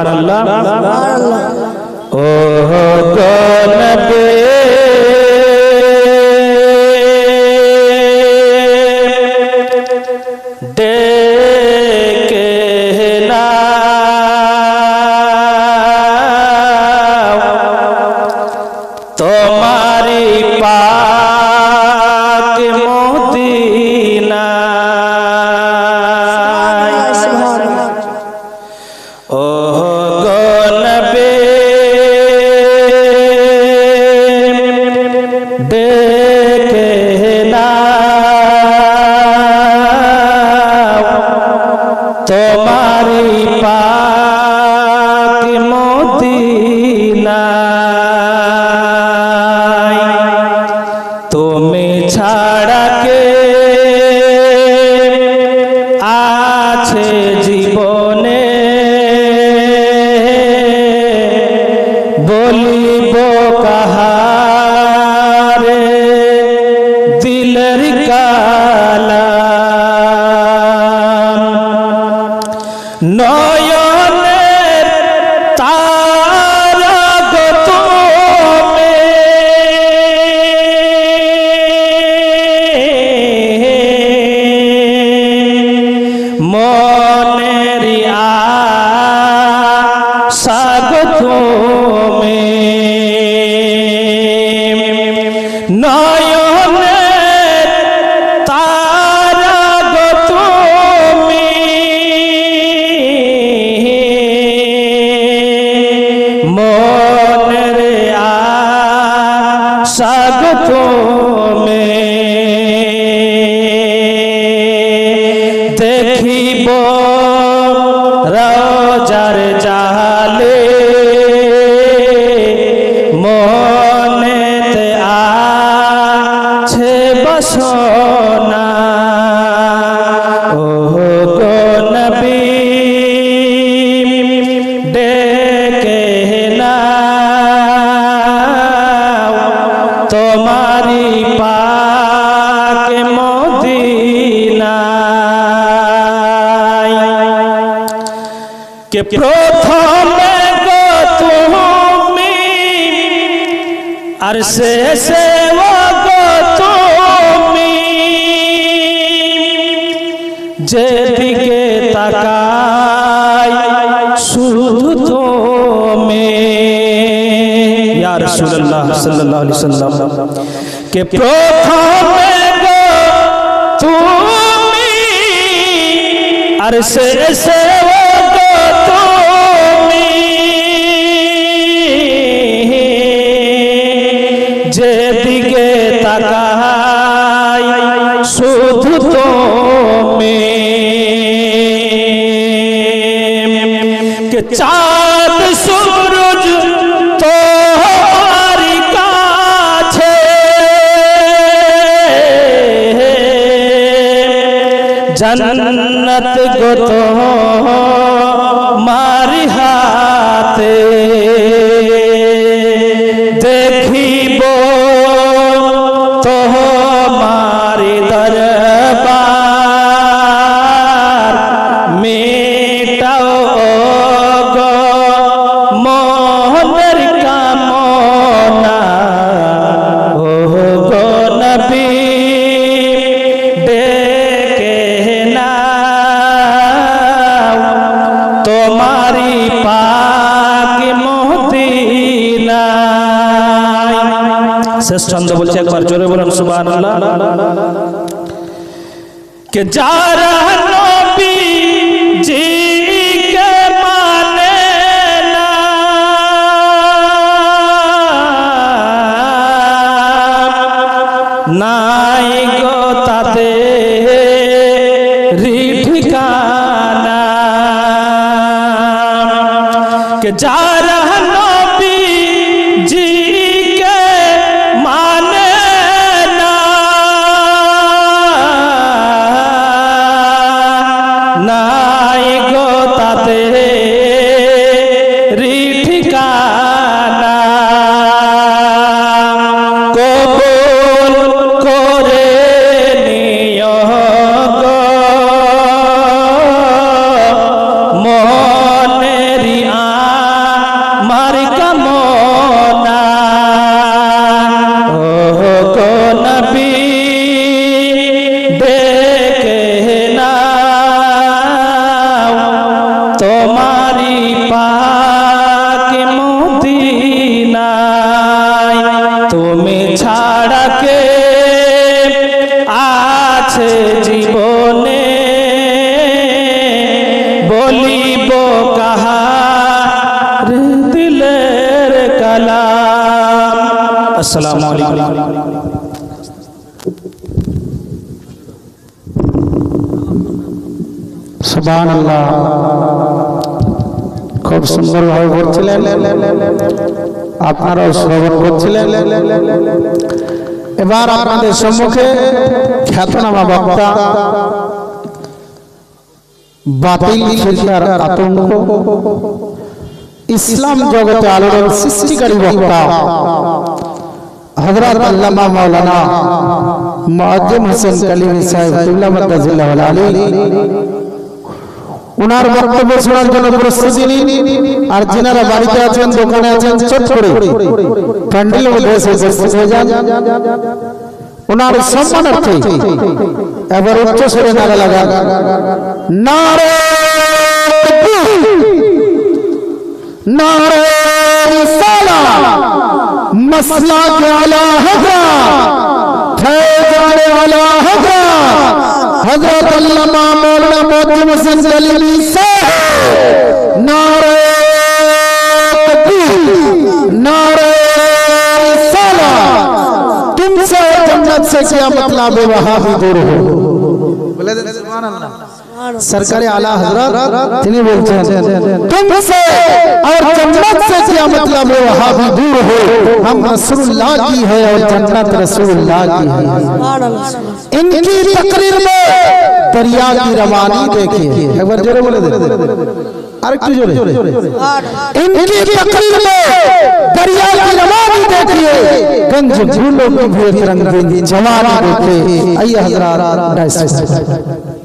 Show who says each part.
Speaker 1: সুবহানাল্লাহ
Speaker 2: সুবহানাল্লাহ
Speaker 1: ও গনবে ডেকে का বসনা। ও গো নবী, ডেকে নাও তোমারি পাক মদিনায়। কে প্রথমে গো তুমি আর শেষে صلی اللہ علیہ وسلم کہ عرصے سے جے دیگے تاکہ জন্নত গত মারি হাতে। দেখিব তো শেষ ছন্দ বলছে একবার, জোরে বলুন, সুবহানাল্লাহ। কে যারা নবী জি কে মানে না, নাই গো তাতে থাকে, আছে জীবনে। বলিব কাহার দিলের কালাম। আসসালামু আলাইকুম।
Speaker 2: সুবান আল্লাহ খুব সুন্দরভাবে বলছিলেন। আপনারাও শ্রবণ করছিলেন। এবার আপনাদের সম্মুখে খ্যাতনামা বক্তা বাতিল ফিল্টার আতঙ্ক ইসলাম জগতে আলোড়ন সৃষ্টিকারী বক্তা হযরত আল্লামা মাওলানা মুআজ্জম হোসেন কালিমি সাহেব কিবলা মাদ্দাজিল্লাহ আলী ওনার বক্তব্য শোনার জন্য প্রস্তুতি নিন আর যিনারা বাড়িতে আছেন দোকানে আছেন চট করে প্যান্ডেলের মধ্যে এসে উপস্থিত হয়ে যান ওনার সম্মানার্থে এবার উচ্চ স্বরে নারা লাগান নারে নারে হযরত আল্লামা মাওলানা মওদুদ হোসেন জলিলি সাহেব নারে নারে সালা তুমসে জান্নাত সে কিয়ামত লাবে ওয়াহাবি দূর হো বলে দেন, সুবহানাল্লাহ। سرکار اعلی حضرت تنی بولتے ہیں۔ تم سے اور جنت سے کیا مطلب ہے وہاں دور ہو۔ ہم رسول اللہ کی ہے اور جنت رسول اللہ کی ہے۔ ان کی تقریر میں دریا کی روانی دیکھیں ایک بار بولے دیں ان کی تقریر میں دریا کی روانی دیکھیے۔ گنج بھولوں کی بھی ایک رنگ دیں جوانی دیکھے ایہ حضرات ڈائسٹ